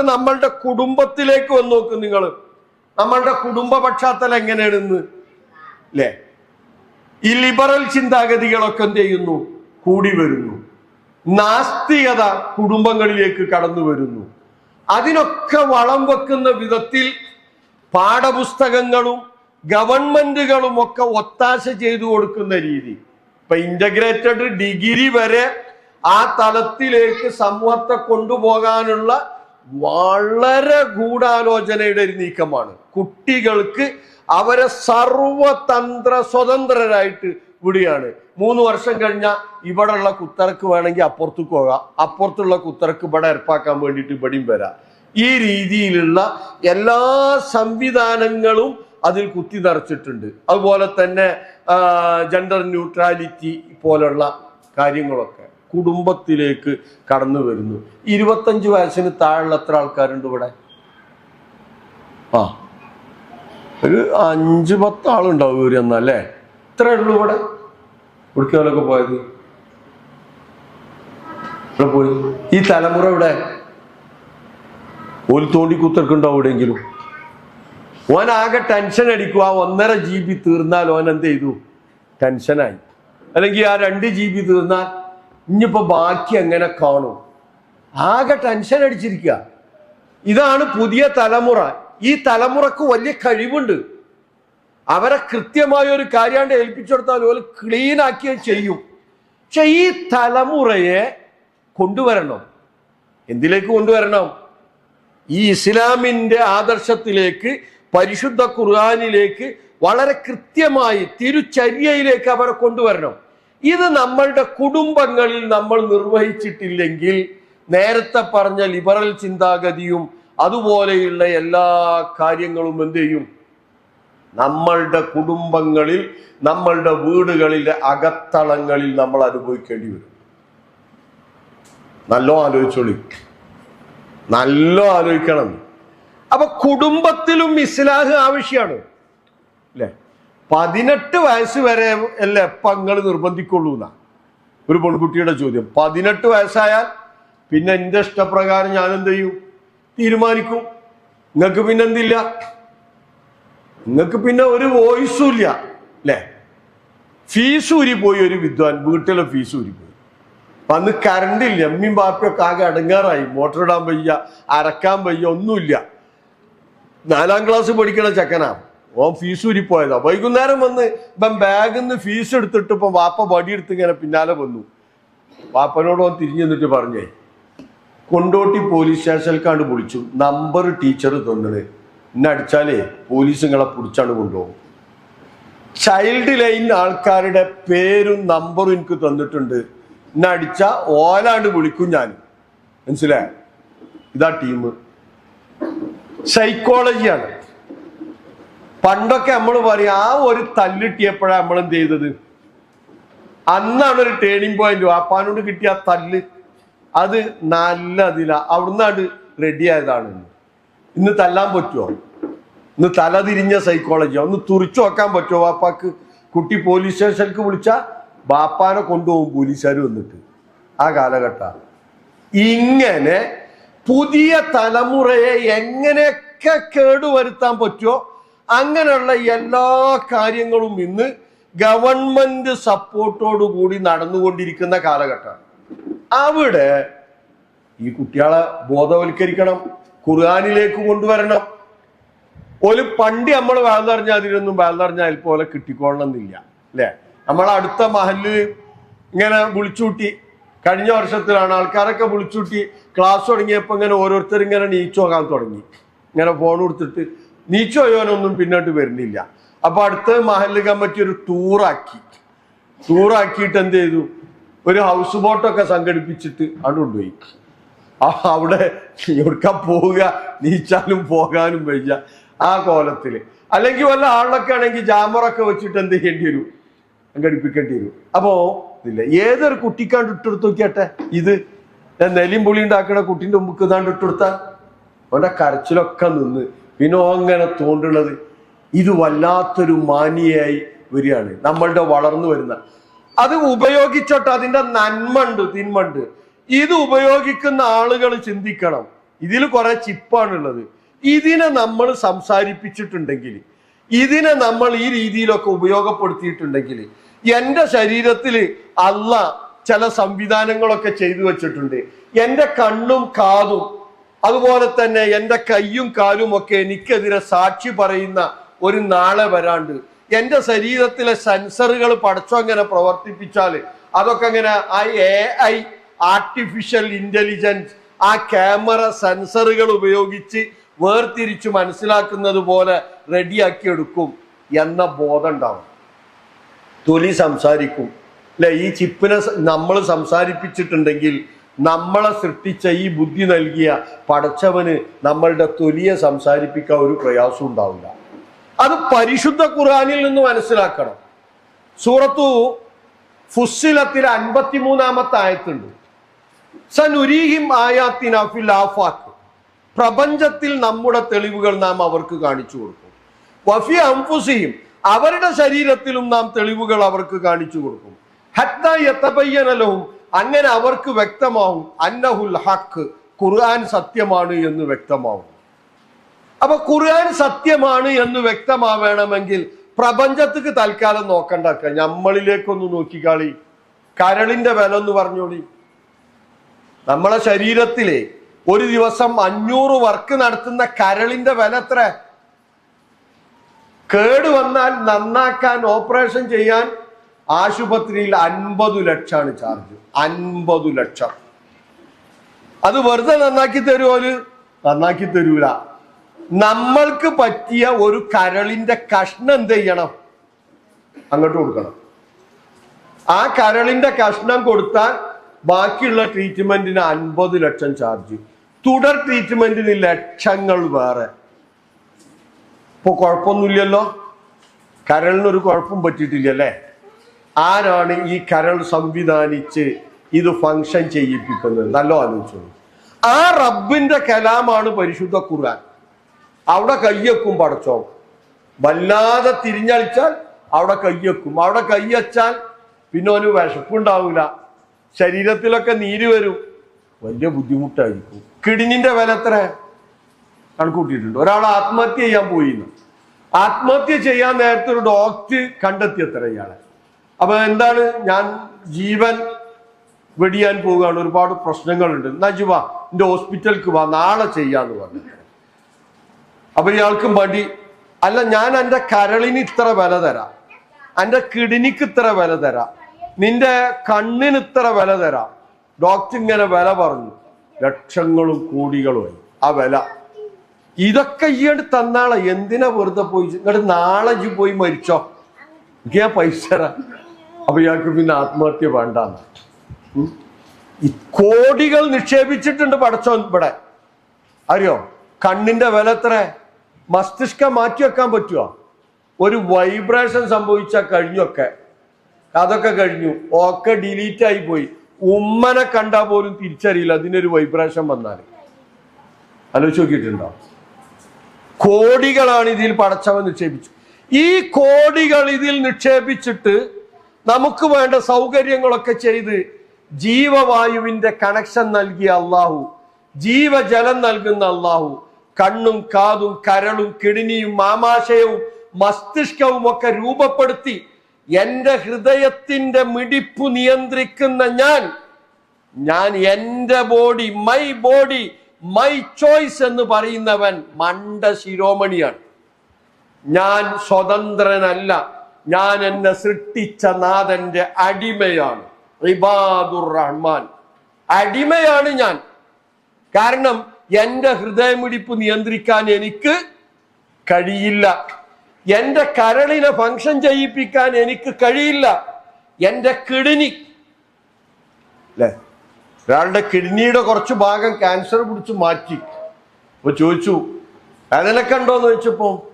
നമ്മളുടെ കുടുംബത്തിലേക്ക് വന്ന് നോക്ക് നിങ്ങൾ നമ്മളുടെ കുടുംബ പശ്ചാത്തലം എങ്ങനെയാണെന്ന് അല്ലേ ഈ ലിബറൽ ചിന്താഗതികളൊക്കെ എന്ത് ചെയ്യുന്നു? കൂടി വരുന്നു. നാസ്തികത കുടുംബങ്ങളിലേക്ക് കടന്നു വരുന്നു. അതിനൊക്കെ വളം വെക്കുന്ന വിധത്തിൽ പാഠപുസ്തകങ്ങളും ഗവൺമെന്റുകളും ഒക്കെ ഒത്താശ ചെയ്തു കൊടുക്കുന്ന രീതി. ഇപ്പൊ ഇന്റഗ്രേറ്റഡ് ഡിഗ്രി വരെ ആ തലത്തിലേക്ക് സമൂഹത്തെ കൊണ്ടുപോകാനുള്ള വളരെ ഗൂഢാലോചനയുടെ ഒരു നീക്കമാണ്. കുട്ടികൾക്ക് അവരെ സർവതന്ത്ര സ്വതന്ത്രരായിട്ട് വിടുകയാണ്. മൂന്ന് വർഷം കഴിഞ്ഞാൽ ഇവിടെയുള്ള കുത്തറക്ക് വേണമെങ്കിൽ അപ്പുറത്തേക്ക് പോകാം. അപ്പുറത്തുള്ള കുത്തറക്ക് ഇവിടെ ഏർപ്പാക്കാൻ വേണ്ടിയിട്ട് ഇവിടെയും വരാം. ഈ രീതിയിലുള്ള എല്ലാ സംവിധാനങ്ങളും അതിൽ കുത്തി നിറച്ചിട്ടുണ്ട്. അതുപോലെ തന്നെ ജെൻഡർ ന്യൂട്രാലിറ്റി പോലുള്ള കാര്യങ്ങളൊക്കെ. കുടുംബത്തിലേക്ക് കടന്നു വരുന്നു. ഇരുപത്തഞ്ച് വയസ്സിന് താഴെയുള്ള എത്ര ആൾക്കാരുണ്ട് ഇവിടെ? ആ. ഒരു അഞ്ച് പത്ത് ആളുണ്ടാവും ഇവർ എന്നല്ലേ ഇത്രേ ഉള്ളൂ ഇവിടെ. ഉടുക്കാലൊക്കെ പോയത്? ഇവിടെ പോയി. ഈ തലമുറ ഇവിടെ? ഒരു തോണ്ടി കുത്തർക്കുണ്ടാവും എവിടെയെങ്കിലും ഓൻ ആകെ ടെൻഷൻ അടിക്കും. ആ ഒന്നര ജി ബി തീർന്നാൽ ഓൻ എന്ത് ചെയ്തു? ടെൻഷനായി. അല്ലെങ്കിൽ ആ രണ്ട് ജി ബി തീർന്നാൽ ഇനിയിപ്പോ ബാക്കി എങ്ങനെ കാണും? ആകെ ടെൻഷൻ അടിച്ചിരിക്കുക. ഇതാണ് പുതിയ തലമുറ. ഈ തലമുറയ്ക്ക് വലിയ കഴിവുണ്ട്. അവരെ കൃത്യമായ ഒരു കാര്യാണ്ട് ഏൽപ്പിച്ചെടുത്താൽ ഓൽ ക്ലീൻ ആക്കിയത് ചെയ്യും. പക്ഷെ ഈ തലമുറയെ കൊണ്ടുവരണം. എന്തിലേക്ക് കൊണ്ടുവരണം? ഈ ഇസ്ലാമിന്റെ ആദർശത്തിലേക്ക് പരിശുദ്ധ ഖുർആാനിലേക്ക് വളരെ കൃത്യമായി തിരുചര്യയിലേക്ക് അവരെ കൊണ്ടുവരണം. ഇത് നമ്മളുടെ കുടുംബങ്ങളിൽ നമ്മൾ നിർവഹിച്ചിട്ടില്ലെങ്കിൽ നേരത്തെ പറഞ്ഞ ലിബറൽ ചിന്താഗതിയും അതുപോലെയുള്ള എല്ലാ കാര്യങ്ങളും എന്ത് ചെയ്യും? നമ്മളുടെ കുടുംബങ്ങളിൽ നമ്മളുടെ വീടുകളിലെ അകത്തളങ്ങളിൽ നമ്മൾ അനുഭവിക്കേണ്ടി വരും. നല്ലോ ആലോചിച്ചോളി. നല്ലോ ആലോചിക്കണം. അപ്പൊ കുടുംബത്തിലും ഇസ്ലാഹ് ആവശ്യമാണ്. അല്ലേ? പതിനെട്ട് വയസ്സ് വരെ അല്ലേ പങ്ങൾ നിർബന്ധിക്കുള്ളൂ എന്നാ. ഒരു പെൺകുട്ടിയുടെ ചോദ്യം. പതിനെട്ട് വയസ്സായാൽ പിന്നെ എന്റെ ഇഷ്ടപ്രകാരം ഞാൻ എന്ത് ചെയ്യും? തീരുമാനിക്കും. നിങ്ങൾക്ക് പിന്നെ എന്തില്ല? നിങ്ങൾക്ക് പിന്നെ ഒരു വോയിസും ഇല്ല അല്ലേ? ഫീസ് ഊരി പോയി ഒരു വിദ്വാൻ. വീട്ടിലെ ഫീസ് ഊരി പോയി അപ്പൊ അന്ന് കറണ്ട് ഇല്ല. അമ്മയും ബാപ്പിയൊക്കെ ആകെ അടങ്ങാറായി. മോട്ടർ ഇടാൻ വയ്യ അരക്കാൻ വയ്യ ഒന്നുമില്ല. നാലാം ക്ലാസ് പഠിക്കണ ചെക്കനാ. ഓൻ ഫീസ് ഊരി പോയതാ. വൈകുന്നേരം വന്ന് ഇപ്പം ബാഗിൽ നിന്ന് ഫീസ് എടുത്തിട്ട് ഇപ്പം വാപ്പ വടിയെടുത്ത് ഇങ്ങനെ പിന്നാലെ വന്നു. വാപ്പനോട് ഓൻ തിരിഞ്ഞു നിന്നിട്ട് പറഞ്ഞേ കൊണ്ടോട്ടി പോലീസ് സ്റ്റേഷനിലേക്കാണ്ട് വിളിച്ചു. നമ്പർ ടീച്ചർ തന്നത് എന്നെ അടിച്ചാലേ പോലീസ് നിങ്ങളെ പിടിച്ചാണ് കൊണ്ടുപോകും. ചൈൽഡ് ലൈൻ ആൾക്കാരുടെ പേരും നമ്പറും എനിക്ക് തന്നിട്ടുണ്ട്. എന്നെ അടിച്ച ഓലാണ്ട് വിളിക്കും ഞാൻ. മനസ്സിലായ? ഇതാ ടീം സൈക്കോളജിയാണ് പണ്ടൊക്കെ നമ്മൾ പറയും ആ ഒരു തല്ലിട്ടിയപ്പോഴാണ് നമ്മൾ എന്ത് ചെയ്തത്? അന്നാണ് ഒരു ടേണിംഗ് പോയിന്റ് വാപ്പാനോട് കിട്ടിയ ആ തല്ല്. അത് നല്ല അതില. അവിടുന്നാണ്ട് റെഡി ആയതാണ്. ഇന്ന്. ഇന്ന് തല്ലാൻ പറ്റുമോ ഇന്ന് തല തിരിഞ്ഞ സൈക്കോളജിയോ ഒന്ന് തുറിച്ചു നോക്കാൻ പറ്റുമോ വാപ്പാക്ക്? കുട്ടി പോലീസ് സ്റ്റേഷനിലേക്ക് വിളിച്ചാൽ ബാപ്പാനെ കൊണ്ടുപോകും പോലീസുകാർ വന്നിട്ട്. ആ കാലഘട്ട. ഇങ്ങനെ പുതിയ തലമുറയെ എങ്ങനെയൊക്കെ കേടുവരുത്താൻ പറ്റുമോ അങ്ങനെയുള്ള എല്ലാ കാര്യങ്ങളും ഇന്ന് ഗവൺമെന്റ് സപ്പോർട്ടോടു കൂടി നടന്നുകൊണ്ടിരിക്കുന്ന കാലഘട്ടമാണ് അവിടെ ഈ കുട്ടികളെ ബോധവൽക്കരിക്കണം ഖുർആാനിലേക്ക് കൊണ്ടുവരണം. ഒരു പണ്ട് നമ്മൾ വേർന്നറിഞ്ഞാൽ അതിനൊന്നും വേർന്നറിഞ്ഞാൽ പോലെ കിട്ടിക്കൊള്ളണം എന്നില്ല അല്ലേ? നമ്മൾ അടുത്ത മഹലിൽ ഇങ്ങനെ വിളിച്ചൂട്ടി കഴിഞ്ഞ വർഷത്തിലാണ് ആൾക്കാരൊക്കെ വിളിച്ചൂട്ടി ക്ലാസ് തുടങ്ങിയപ്പോൾ ഇങ്ങനെ ഓരോരുത്തർ ഇങ്ങനെ നീച്ചു പോകാൻ തുടങ്ങി. ഇങ്ങനെ ഫോൺ കൊടുത്തിട്ട് നീച്ചു പോയവനൊന്നും പിന്നോട്ട് വരുന്നില്ല. അപ്പൊ അടുത്ത മഹല്ല് കമ്മിറ്റി ഒരു ടൂറാക്കി. ടൂറാക്കിയിട്ട് എന്ത് ചെയ്തു? ഒരു ഹൗസ് ബോട്ടൊക്കെ സംഘടിപ്പിച്ചിട്ട് അവിടെ കൊണ്ടുപോയി. അവിടെ എവിടുക്ക പോവുക? നീച്ചാലും പോകാനും വയ്യ. ആ കോലത്തിൽ. അല്ലെങ്കിൽ വല്ല ആളൊക്കെ ആണെങ്കിൽ ജാമറൊക്കെ വെച്ചിട്ട് എന്ത് ചെയ്യേണ്ടി വരും? സംഘടിപ്പിക്കേണ്ടി വരും. അപ്പോ ഇല്ല ഏതൊരു കുട്ടിക്കാണ്ട് ഇട്ടെടുത്ത് നോക്കിയാട്ടെ? ഇത് നെലിയും പുളി ഉണ്ടാക്കണ കുട്ടിന്റെ മുമ്പ് ഇതാണ്ട് ഇട്ടെടുത്ത? അവന്റെ കരച്ചിലൊക്കെ നിന്ന്. പിന്നെ അങ്ങനെ തോണ്ടുള്ളത്. ഇത് വല്ലാത്തൊരു മാനിയായി വരികയാണ്. നമ്മളുടെ വളർന്നു വരുന്ന. അത് ഉപയോഗിച്ചോട്ടെ അതിന്റെ നന്മണ്ട് തിന്മണ്ട്. ഇത് ഉപയോഗിക്കുന്ന ആളുകൾ ചിന്തിക്കണം. ഇതിൽ കുറെ ചിപ്പാണുള്ളത്. ഇതിനെ നമ്മൾ സംസാരിപ്പിച്ചിട്ടുണ്ടെങ്കിൽ ഇതിനെ നമ്മൾ ഈ രീതിയിലൊക്കെ ഉപയോഗപ്പെടുത്തിയിട്ടുണ്ടെങ്കിൽ എന്റെ ശരീരത്തിൽ അല്ല ചില സംവിധാനങ്ങളൊക്കെ ചെയ്തു വെച്ചിട്ടുണ്ട്. എന്റെ കണ്ണും കാതും അതുപോലെ തന്നെ എന്റെ കയ്യും കാലും ഒക്കെ എനിക്കെതിരെ സാക്ഷി പറയുന്ന ഒരു നാളെ വരാണ്ട്. എന്റെ ശരീരത്തിലെ സെൻസറുകൾ പടച്ചോ അങ്ങനെ പ്രവർത്തിപ്പിച്ചാൽ അതൊക്കെ അങ്ങനെ ആ എ ഐ ആർട്ടിഫിഷ്യൽ ഇന്റലിജൻസ് ആ ക്യാമറ സെൻസറുകൾ ഉപയോഗിച്ച് വേർതിരിച്ച് മനസ്സിലാക്കുന്നത് പോലെ റെഡിയാക്കി എടുക്കും എന്ന ബോധം ഉണ്ടാവും. തൊലി സംസാരിക്കും. അല്ലെ? ഈ ചിപ്പിനെ നമ്മൾ സംസാരിപ്പിച്ചിട്ടുണ്ടെങ്കിൽ നമ്മളെ സൃഷ്ടിച്ച ഈ ബുദ്ധി നൽകിയ പടച്ചവന് നമ്മളുടെ തൊലിയെ സംസാരിപ്പിക്കാൻ ഒരു പ്രയാസം ഉണ്ടാവില്ല. അത് പരിശുദ്ധ ഖുർആനിൽ നിന്ന് മനസ്സിലാക്കണം. സൂറത്തു ഫുസ്സിലത്തിൽ അൻപത്തിമൂന്നാമത്തെ ആയത്തുണ്ട്. സനുരീഹിം ആയാത്തിന ഫിൽ ആഫാക്ക്. പ്രപഞ്ചത്തിൽ നമ്മുടെ തെളിവുകൾ നാം അവർക്ക് കാണിച്ചു കൊടുക്കും. വഫി അംഫുസിയും അവരുടെ ശരീരത്തിലും നാം തെളിവുകൾ അവർക്ക് കാണിച്ചു കൊടുക്കും. ഹത്ത യത്തബയ്യനലവും അങ്ങനെ അവർക്ക് വ്യക്തമാവും അന്നഹുൽ ഹക്ക് ഖുർആൻ സത്യമാണ് എന്ന് വ്യക്തമാവും. അപ്പൊ ഖുർആൻ സത്യമാണ് എന്ന് വ്യക്തമാവേണമെങ്കിൽ പ്രപഞ്ചത്തിക്ക് തൽക്കാലം നോക്കണ്ടക്ക നമ്മളിലേക്കൊന്ന് നോക്കിക്കാളി. കരളിന്റെ വില എന്ന് പറഞ്ഞോളി. നമ്മളെ ശരീരത്തിലെ ഒരു ദിവസം അഞ്ഞൂറ് വർക്ക് നടത്തുന്ന കരളിന്റെ വില എത്ര? കേട് വന്നാൽ നന്നാക്കാൻ ഓപ്പറേഷൻ ചെയ്യാൻ ആശുപത്രിയിൽ അൻപത് ലക്ഷമാണ് ചാർജ്. അൻപത് ലക്ഷം. അത് വെറുതെ നന്നാക്കി തരുമോ നന്നാക്കി തരൂല. നമ്മൾക്ക് പറ്റിയ ഒരു കരളിന്റെ കഷ്ണം എന്ത് ചെയ്യണം? അങ്ങോട്ട് കൊടുക്കണം. ആ കരളിന്റെ കഷ്ണം കൊടുത്താൽ ബാക്കിയുള്ള ട്രീറ്റ്മെന്റിന് അൻപത് ലക്ഷം ചാർജ്. തുടർ ട്രീറ്റ്മെന്റിന് ലക്ഷങ്ങൾ വേറെ. ഇപ്പൊ കുഴപ്പമൊന്നുമില്ലല്ലോ? കരളിനൊരു കുഴപ്പം പറ്റിയിട്ടില്ല അല്ലേ ആരാണ് ഈ കരൾ സംവിധാനിച്ച് ഇത് ഫങ്ഷൻ ചെയ്യിപ്പിക്കുന്നത്? നല്ല ആലോചിച്ചു. ആ റബ്ബിന്റെ കലാമാണ് പരിശുദ്ധ ഖുർആൻ. അവിടെ കയ്യക്കും പടച്ചോ. വല്ലാതെ തിരിഞ്ഞളിച്ചാൽ അവിടെ കയ്യക്കും. അവിടെ കയ്യച്ചാൽ പിന്നെ ഒരു വിശപ്പുണ്ടാവില്ല ശരീരത്തിലൊക്കെ നീര് വരും. വലിയ ബുദ്ധിമുട്ടായിരിക്കും. കിടിഞ്ഞിന്റെ വില എത്ര? കണക്കൂട്ടിയിട്ടുണ്ട് ഒരാൾ ആത്മഹത്യ ചെയ്യാൻ പോയിന്ന്. ആത്മഹത്യ ചെയ്യാൻ നേരത്തെ ഒരു ഡോക്ടർ കണ്ടെത്തിയത്ര ഇയാളെ അപ്പൊ എന്താണ്? ഞാൻ ജീവൻ വെടിയാൻ പോവുകയാണ്. ഒരുപാട് പ്രശ്നങ്ങളുണ്ട്. നജുവ എന്റെ ഹോസ്പിറ്റലിക്ക് വാ നാളെ ചെയ്യാന്ന് പറഞ്ഞു. അപ്പൊ ഇയാൾക്ക് മടി. അല്ല ഞാൻ എന്റെ കരളിന് ഇത്ര വില തരാം. എന്റെ കിഡ്നിക്ക് ഇത്ര വില തരാം. നിന്റെ കണ്ണിന് ഇത്ര വില തരാം. ഡോക്ടർ ഇങ്ങനെ വില പറഞ്ഞു. ലക്ഷങ്ങളും കോടികളുമായി ആ വില. ഇതൊക്കെ ഇയാണ്ട് തന്നാളെ. എന്തിനാ വെറുതെ പോയി? ഇങ്ങോട്ട് നാളെ പോയി മരിച്ചോ? എനിക്ക് ഞാൻ പൈസ തരാം. അപ്പൊ ഇയാൾക്ക് പിന്നെ ആത്മഹത്യ വേണ്ട കോടികൾ നിക്ഷേപിച്ചിട്ടുണ്ട് പടച്ചോൻ ഇവിടെ. അറിയോ? കണ്ണിന്റെ വില എത്ര? മസ്തിഷ്കം മാറ്റി വെക്കാൻ പറ്റുമോ ഒരു വൈബ്രേഷൻ സംഭവിച്ച കഴിഞ്ഞൊക്കെ. അതൊക്കെ കഴിഞ്ഞു. ഒക്കെ ഡിലീറ്റ് ആയി പോയി. ഉമ്മനെ കണ്ടാ പോലും തിരിച്ചറിയില്ല അതിനൊരു വൈബ്രേഷൻ വന്നാൽ. ആലോചിച്ച് നോക്കിയിട്ടുണ്ടോ? കോടികളാണ് ഇതിൽ പടച്ചവൻ നിക്ഷേപിച്ചു. ഈ കോടികൾ ഇതിൽ നിക്ഷേപിച്ചിട്ട് നമുക്ക് വേണ്ട സൗകര്യങ്ങളൊക്കെ ചെയ്ത് ജീവവായുവിന്റെ കണക്ഷൻ നൽകിയ അള്ളാഹു ജീവജലം നൽകുന്ന അള്ളാഹു കണ്ണും കാതും കരളും കിഡ്നിയും മാമാശയവും മസ്തിഷ്കവും ഒക്കെ രൂപപ്പെടുത്തി എന്റെ ഹൃദയത്തിന്റെ മിടിപ്പ് നിയന്ത്രിക്കുന്ന ഞാൻ ഞാൻ എന്റെ body my body my choice എന്ന് പറയുന്നവൻ മണ്ട ശിരോമണിയാണ്. ഞാൻ സ്വതന്ത്രനല്ല. ഞാൻ എന്നെ സൃഷ്ടിച്ച നാഥന്റെ അടിമയാണ്. റിബാദുർ റഹ്മാൻ. അടിമയാണ് ഞാൻ. കാരണം എന്റെ ഹൃദയമിടിപ്പ് നിയന്ത്രിക്കാൻ എനിക്ക് കഴിയില്ല. എന്റെ കരളിനെ ഫങ്ഷൻ ചെയ്യിപ്പിക്കാൻ എനിക്ക് കഴിയില്ല. എന്റെ കിഡ്നി. അല്ലേ? ഒരാളുടെ കിഡ്നിയുടെ കുറച്ച് ഭാഗം ക്യാൻസർ പിടിച്ച് മാറ്റി. അപ്പൊ ചോദിച്ചു വേദനയൊക്കെ കണ്ടോന്ന് ചോദിച്ചപ്പോ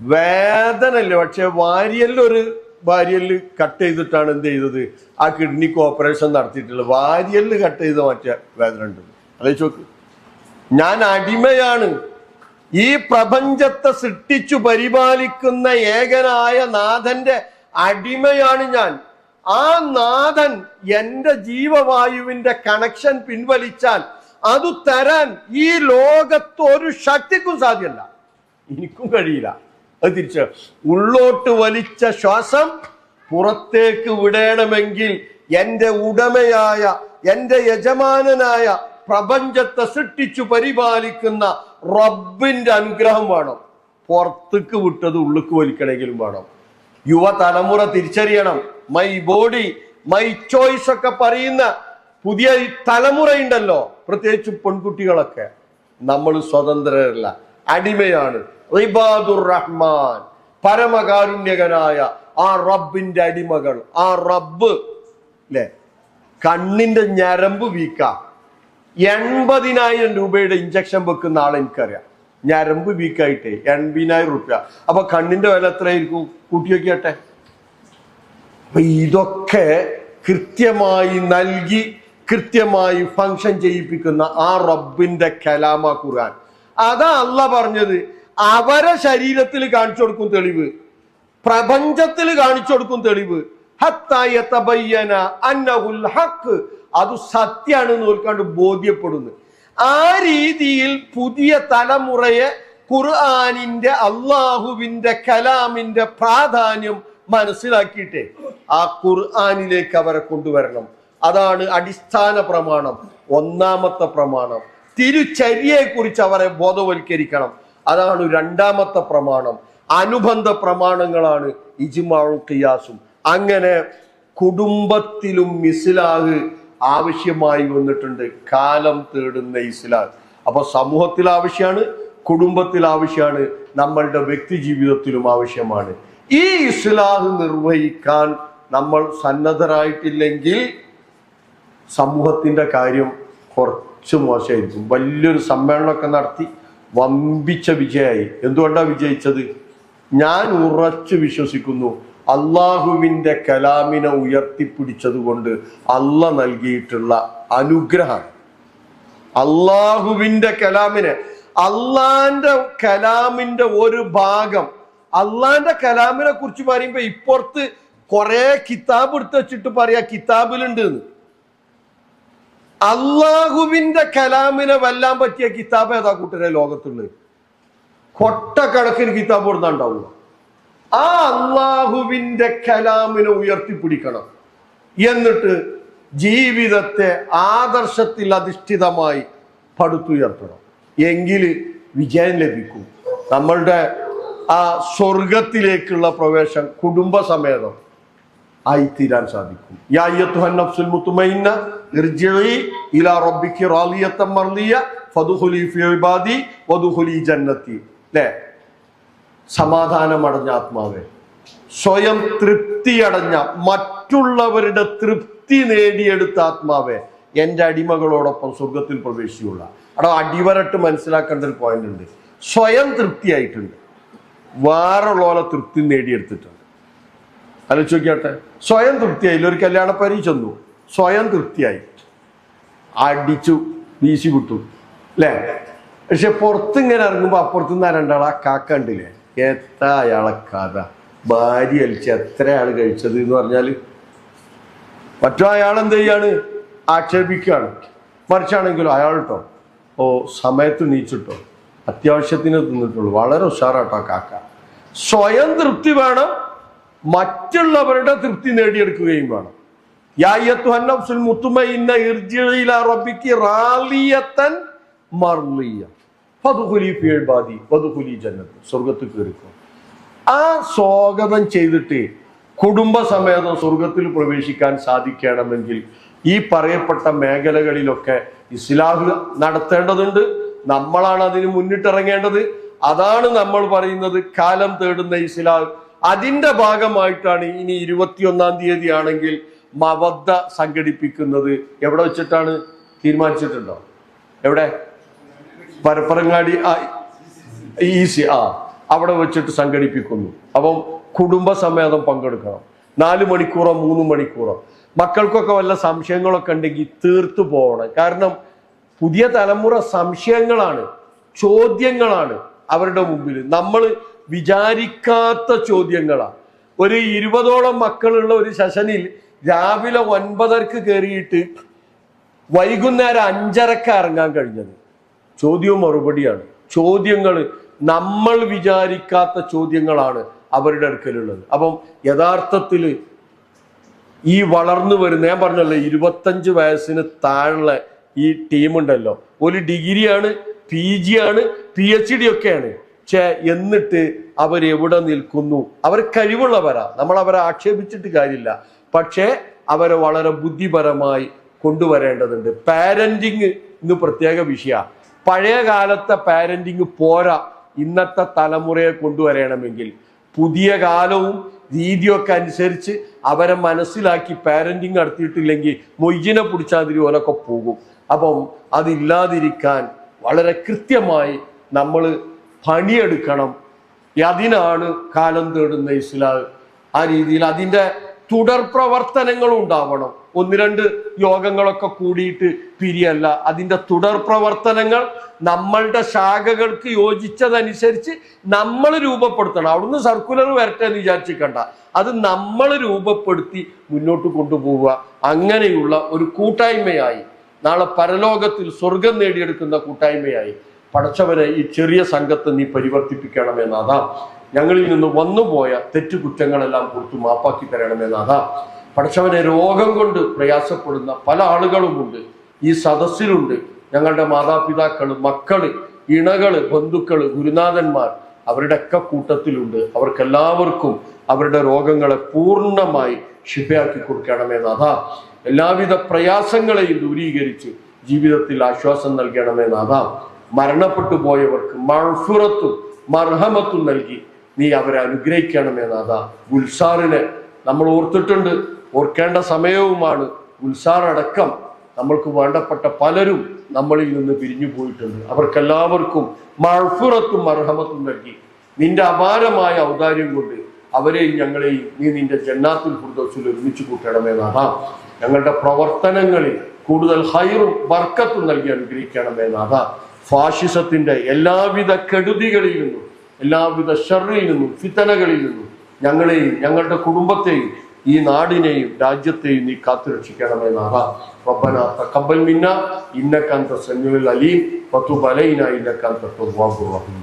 വേദനല്ലേ പക്ഷെ വാരിയല്ലൊരു വാരിയൽ കട്ട് ചെയ്തിട്ടാണ് എന്ത് ചെയ്തത്? ആ കിഡ്നിക്ക് ഓപ്പറേഷൻ നടത്തിയിട്ടുള്ളത്. വാരിയൽ കട്ട് ചെയ്ത് മാറ്റിയ വേദന ഉണ്ട്. ആലോചിച്ച് നോക്ക് ഞാൻ അടിമയാണ്. ഈ പ്രപഞ്ചത്തെ സൃഷ്ടിച്ചു പരിപാലിക്കുന്ന ഏകനായ നാഥന്റെ അടിമയാണ് ഞാൻ. ആ നാഥൻ എന്റെ ജീവവായുവിന്റെ കണക്ഷൻ പിൻവലിച്ചാൽ അത് തരാൻ ഈ ലോകത്ത് ഒരു ശക്തിക്കും സാധ്യമല്ല. എനിക്കും കഴിയില്ല. അത് തിരിച്ച് ഉള്ളോട്ട് വലിച്ച ശ്വാസം പുറത്തേക്ക് വിടണമെങ്കിൽ എന്റെ ഉടമയായ എന്റെ യജമാനനായ പ്രപഞ്ചത്തെ സൃഷ്ടിച്ചു പരിപാലിക്കുന്ന റബ്ബിന്റെ അനുഗ്രഹം വേണം. പുറത്തേക്ക് വിട്ടത് ഉള്ളിക്ക് വലിക്കണമെങ്കിലും വേണം. യുവതലമുറ തിരിച്ചറിയണം. മൈ ബോഡി മൈ ചോയ്സ് ഒക്കെ പറയുന്ന പുതിയ തലമുറയുണ്ടല്ലോ. പ്രത്യേകിച്ച് പെൺകുട്ടികളൊക്കെ. നമ്മൾ സ്വതന്ത്രരല്ല. അടിമയാണ്. റിബാദുർ റഹ്മാൻ പരമകാരുണ്യകനായ ആ റബ്ബിന്റെ അടിമകൾ. ആ റബ്ബ് അല്ലെ കണ്ണിന്റെ ഞരമ്പ് വീക്ക. എൺപതിനായിരം രൂപയുടെ ഇഞ്ചക്ഷൻ വെക്കുന്ന ആൾ എനിക്കറിയാം. ഞരമ്പ് വീക്കായിട്ട് എൺപതിനായിരം റുപ്യ. അപ്പൊ കണ്ണിന്റെ വില എത്രയായിരിക്കും? കൂട്ടി നോക്കിയാട്ടെ. അപ്പൊ ഇതൊക്കെ കൃത്യമായി നൽകി കൃത്യമായി ഫങ്ഷൻ ചെയ്യിപ്പിക്കുന്ന ആ റബ്ബിന്റെ കലാമ ഖുർആൻ. അതാ അല്ല പറഞ്ഞത്. അവരെ ശരീരത്തിൽ കാണിച്ചു കൊടുക്കും തെളിവ്. പ്രപഞ്ചത്തിൽ കാണിച്ചു കൊടുക്കും തെളിവ്. അന്നഹുൽ അത് സത്യാണ് നോക്കാണ്ട് ബോധ്യപ്പെടുന്നു. ആ രീതിയിൽ പുതിയ തലമുറയെ ഖുർആാനിന്റെ അള്ളാഹുവിന്റെ കലാമിന്റെ പ്രാധാന്യം മനസ്സിലാക്കിയിട്ടേ ആ ഖുർആാനിലേക്ക് അവരെ കൊണ്ടുവരണം. അതാണ് അടിസ്ഥാന പ്രമാണം ഒന്നാമത്തെ പ്രമാണം. തിരുചര്യയെ കുറിച്ച് അവരെ ബോധവൽക്കരിക്കണം. അതാണ് രണ്ടാമത്തെ പ്രമാണം. അനുബന്ധ പ്രമാണങ്ങളാണ് ഇജിമാവും ഖിയാസും. അങ്ങനെ കുടുംബത്തിലും ഇസ്ലാഹ് ആവശ്യമായി വന്നിട്ടുണ്ട്. കാലം തേടുന്ന ഇസ്ലാഹ്. അപ്പൊ സമൂഹത്തിൽ ആവശ്യമാണ് കുടുംബത്തിൽ ആവശ്യമാണ് നമ്മളുടെ വ്യക്തി ജീവിതത്തിലും ആവശ്യമാണ്. ഈ ഇസ്ലാഹ് നിർവഹിക്കാൻ നമ്മൾ സന്നദ്ധരായിട്ടില്ലെങ്കിൽ സമൂഹത്തിന്റെ കാര്യം കുറച്ച് മോശമായിരിക്കും. വലിയൊരു സമ്മേളനമൊക്കെ നടത്തി വമ്പിച്ച വിജയമായി. എന്തുകൊണ്ടാണ് വിജയിച്ചത്? ഞാൻ ഉറച്ചു വിശ്വസിക്കുന്നു. അള്ളാഹുവിന്റെ കലാമിനെ ഉയർത്തിപ്പിടിച്ചതുകൊണ്ട് അല്ല നൽകിയിട്ടുള്ള അനുഗ്രഹം. അള്ളാഹുവിന്റെ കലാമിനെ അള്ളാന്റെ കലാമിന്റെ ഒരു ഭാഗം അള്ളാന്റെ കലാമിനെ കുറിച്ച് പറയുമ്പോ ഇപ്പുറത്ത് കുറെ കിതാബ് എടുത്ത് വെച്ചിട്ട് പറയാ കിതാബിലുണ്ട് എന്ന്. അള്ളാഹുവിന്റെ കലാമിനെ വെല്ലാൻ പറ്റിയ കിതാബ് ഏതാ കൂട്ടരെ ലോകത്തുള്ളത് കൊട്ടക്കണക്കിന് കിതാബ് കൊടുത്താ ഉണ്ടാവുക. ആ അള്ളാഹുവിന്റെ കലാമിനെ ഉയർത്തിപ്പിടിക്കണം. എന്നിട്ട് ജീവിതത്തെ ആദർശത്തിൽ അധിഷ്ഠിതമായി പടുത്തുയർത്തണം. എങ്കിൽ വിജയം ലഭിക്കും. നമ്മളുടെ ആ സ്വർഗത്തിലേക്കുള്ള പ്രവേശം കുടുംബസമേതം ആയിത്തീരാൻ സാധിക്കും. സമാധാനമടഞ്ഞ ആത്മാവേ. സ്വയം തൃപ്തിയടഞ്ഞ മറ്റുള്ളവരുടെ തൃപ്തി നേടിയെടുത്ത ആത്മാവേ. എന്റെ അടിമകളോടൊപ്പം സ്വർഗത്തിൽ പ്രവേശിച്ചുള്ള അടോ അടിവരട്ട് മനസ്സിലാക്കേണ്ട ഒരു പോയിന്റ് ഉണ്ട്. സ്വയം തൃപ്തിയായിട്ടുണ്ട്. വേറുള്ളവരെ തൃപ്തി നേടിയെടുത്തിട്ടുണ്ട്. ആലോചിച്ച് നോക്കിയാട്ടെ. സ്വയം തൃപ്തിയായില്ല. ഒരു കല്യാണ പരി ചെന്നു. സ്വയം തൃപ്തിയായി. അടിച്ചു വീശി വിട്ടു അല്ലേ പക്ഷെ പുറത്തിങ്ങനെ ഇറങ്ങുമ്പോൾ അപ്പുറത്ത് നിന്ന് രണ്ടാൾ ആ കാക്ക കണ്ടില്ലേ? എത്ര അയാളെ കഥ. ഭാര്യ അലിച്ച് എത്ര ആൾ കഴിച്ചത് എന്ന് പറഞ്ഞാൽ മറ്റോ അയാൾ എന്ത് ചെയ്യാണ്? ആക്ഷേപിക്കുകയാണ്. മറിച്ചാണെങ്കിലോ അയാൾ കേട്ടോ ഓ സമയത്ത് നീച്ചിട്ടോ. അത്യാവശ്യത്തിന് തിന്നിട്ടുള്ളൂ. വളരെ ഉഷാറാട്ടോ കാക്ക. സ്വയം തൃപ്തി വേണം. മറ്റുള്ളവരുടെ തൃപ്തി നേടിയെടുക്കുകയും വേണം. സ്വർഗത്ത് കയറിക്കും. ആ സ്വാഗതം ചെയ്തിട്ട് കുടുംബസമേതം സ്വർഗത്തിൽ പ്രവേശിക്കാൻ സാധിക്കണമെങ്കിൽ ഈ പറയപ്പെട്ട മേഖലകളിലൊക്കെ ഇസ്ലാഹ് നടത്തേണ്ടതുണ്ട്. നമ്മളാണ് അതിന് മുന്നിട്ടിറങ്ങേണ്ടത്. അതാണ് നമ്മൾ പറയുന്നത് കാലം തേടുന്ന ഇസ്ലാഹ്. അതിന്റെ ഭാഗമായിട്ടാണ് ഇനി ഇരുപത്തിയൊന്നാം തീയതി ആണെങ്കിൽ മവദ്ദ സംഘടിപ്പിക്കുന്നത്. എവിടെ വെച്ചിട്ടാണ് തീരുമാനിച്ചിട്ടുണ്ടോ? എവിടെ? പരപ്പരങ്ങാടി ആ ഈസി ആ അവിടെ വെച്ചിട്ട് സംഘടിപ്പിക്കുന്നു. അപ്പം കുടുംബസമേതം പങ്കെടുക്കണം. നാല് മണിക്കൂറോ മൂന്ന് മണിക്കൂറോ. മക്കൾക്കൊക്കെ വല്ല സംശയങ്ങളൊക്കെ ഉണ്ടെങ്കിൽ തീർത്തു പോകണം. കാരണം പുതിയ തലമുറ സംശയങ്ങളാണ് ചോദ്യങ്ങളാണ് അവരുടെ മുമ്പിൽ നമ്മൾ വിചാരിക്കാത്ത ചോദ്യങ്ങളാണ് ഒരു ഇരുപതോളം മക്കളുള്ള ഒരു സെഷനിൽ രാവിലെ ഒൻപതർക്ക് കയറിയിട്ട് വൈകുന്നേരം അഞ്ചരക്ക ഇറങ്ങാൻ കഴിഞ്ഞത്. ചോദ്യവും മറുപടിയാണ്. ചോദ്യങ്ങൾ നമ്മൾ വിചാരിക്കാത്ത ചോദ്യങ്ങളാണ് അവരുടെ അടുക്കലുള്ളത്. അപ്പം യഥാർത്ഥത്തിൽ ഈ വളർന്നു വരുന്ന ഞാൻ പറഞ്ഞല്ലോ ഇരുപത്തഞ്ച് വയസ്സിന് താഴെ ഈ ടീമുണ്ടല്ലോ. ഒരു ഡിഗ്രിയാണ് പി ജി ആണ് പി എച്ച് ഡി ഒക്കെയാണ്. പക്ഷേ എന്നിട്ട് അവർ എവിടെ നിൽക്കുന്നു? അവർ കഴിവുള്ളവരാ. നമ്മൾ അവരെ ആക്ഷേപിച്ചിട്ട് കാര്യമില്ല. പക്ഷേ അവരെ വളരെ ബുദ്ധിപരമായി കൊണ്ടുവരേണ്ടതുണ്ട്. പാരന്റിങ് ഇന്ന് പ്രത്യേക വിഷയമാണ് പഴയ കാലത്തെ പാരന്റിങ് പോരാ. ഇന്നത്തെ തലമുറയെ കൊണ്ടുവരണമെങ്കിൽ. പുതിയ കാലവും രീതിയൊക്കെ അനുസരിച്ച് അവരെ മനസ്സിലാക്കി പാരന്റിങ് നടത്തിയിട്ടില്ലെങ്കിൽ മൊയ്ജിനെ പിടിച്ചാതിരി ഓലൊക്കെ പോകും. അപ്പം അതില്ലാതിരിക്കാൻ വളരെ കൃത്യമായി നമ്മൾ പണിയെടുക്കണം. അതിനാണ് കാലം തേടുന്ന ഇസ്ലാം. ആ രീതിയിൽ അതിന്റെ തുടർ പ്രവർത്തനങ്ങളും ഉണ്ടാവണം. ഒന്ന് രണ്ട് യോഗങ്ങളൊക്കെ കൂടിയിട്ട് പിരിയല്ല. അതിന്റെ തുടർ പ്രവർത്തനങ്ങൾ നമ്മളുടെ ശാഖകൾക്ക് യോജിച്ചതനുസരിച്ച് നമ്മൾ രൂപപ്പെടുത്തണം. അവിടുന്ന് സർക്കുലർ വരട്ടെ എന്ന് വിചാരിച്ചിക്കണ്ട. അത് നമ്മൾ രൂപപ്പെടുത്തി മുന്നോട്ട് കൊണ്ടുപോവുക. അങ്ങനെയുള്ള ഒരു കൂട്ടായ്മയായി. നാളെ പരലോകത്തിൽ സ്വർഗം നേടിയെടുക്കുന്ന കൂട്ടായ്മയായി. പടച്ചവനെ ഈ ചെറിയ സംഘത്തെ നീ പരിവർത്തിപ്പിക്കണമേ നാഥാ ഞങ്ങളിൽ നിന്ന് വന്നുപോയ തെറ്റുകുറ്റങ്ങളെല്ലാം കൊടുത്തു മാപ്പാക്കി തരണമേ നാഥാ പടച്ചവനെ രോഗം കൊണ്ട് പ്രയാസപ്പെടുന്ന പല ആളുകളുമുണ്ട്. ഈ സദസ്സിലുണ്ട്. ഞങ്ങളുടെ മാതാപിതാക്കൾ മക്കൾ ഇണകൾ ബന്ധുക്കൾ ഗുരുനാഥന്മാർ അവരുടെ ഒക്കെ കൂട്ടത്തിലുണ്ട്. അവർക്കെല്ലാവർക്കും അവരുടെ രോഗങ്ങളെ പൂർണമായി ശിഫയാക്കി കൊടുക്കണമേ നാഥ എല്ലാവിധ പ്രയാസങ്ങളെയും ദൂരീകരിച്ച് ജീവിതത്തിൽ ആശ്വാസം നൽകണമേ നാഥ മരണപ്പെട്ടു പോയവർക്ക് മഴഫുറത്തും മർഹമത്തും നൽകി. നീ അവരെ അനുഗ്രഹിക്കണമേ നാഥ. ഗുൽസാറിനെ നമ്മൾ ഓർത്തിട്ടുണ്ട്. ഓർക്കേണ്ട സമയവുമാണ് ഗുൽസാർ അടക്കം നമ്മൾക്ക് വേണ്ടപ്പെട്ട പലരും നമ്മളിൽ നിന്ന് പിരിഞ്ഞു പോയിട്ടുണ്ട്. അവർക്കെല്ലാവർക്കും മഴഫുറത്തും മർഹമത്തും നൽകി. നിന്റെ അപാരമായ ഔദാര്യം കൊണ്ട് അവരെയും ഞങ്ങളെയും നീ നിന്റെ ജന്നാത്തുൽ ഫുർദൗസിൽ ഒരുമിച്ച് കൂട്ടണമേ നാഥ. ഞങ്ങളുടെ പ്രവർത്തനങ്ങളിൽ കൂടുതൽ ഹൈറും വർക്കത്തും നൽകി അനുഗ്രഹിക്കണമേ നാഥ. ഫാഷിസത്തിന്റെ എല്ലാവിധ കെടുതികളിൽ നിന്നും എല്ലാവിധ ഷറിൽ നിന്നും ഫിത്തനകളിൽ നിന്നും ഞങ്ങളെയും ഞങ്ങളുടെ കുടുംബത്തെയും ഈ നാടിനെയും രാജ്യത്തെയും നീ കാത്തുരക്ഷിക്കണമേ റബ്ബന തഖബ്ബൽ മിന്ന ഇന്നക അൻത സമീഉൽ അലീം പത്തു അലൈനാ ഇന്നക റഹീം.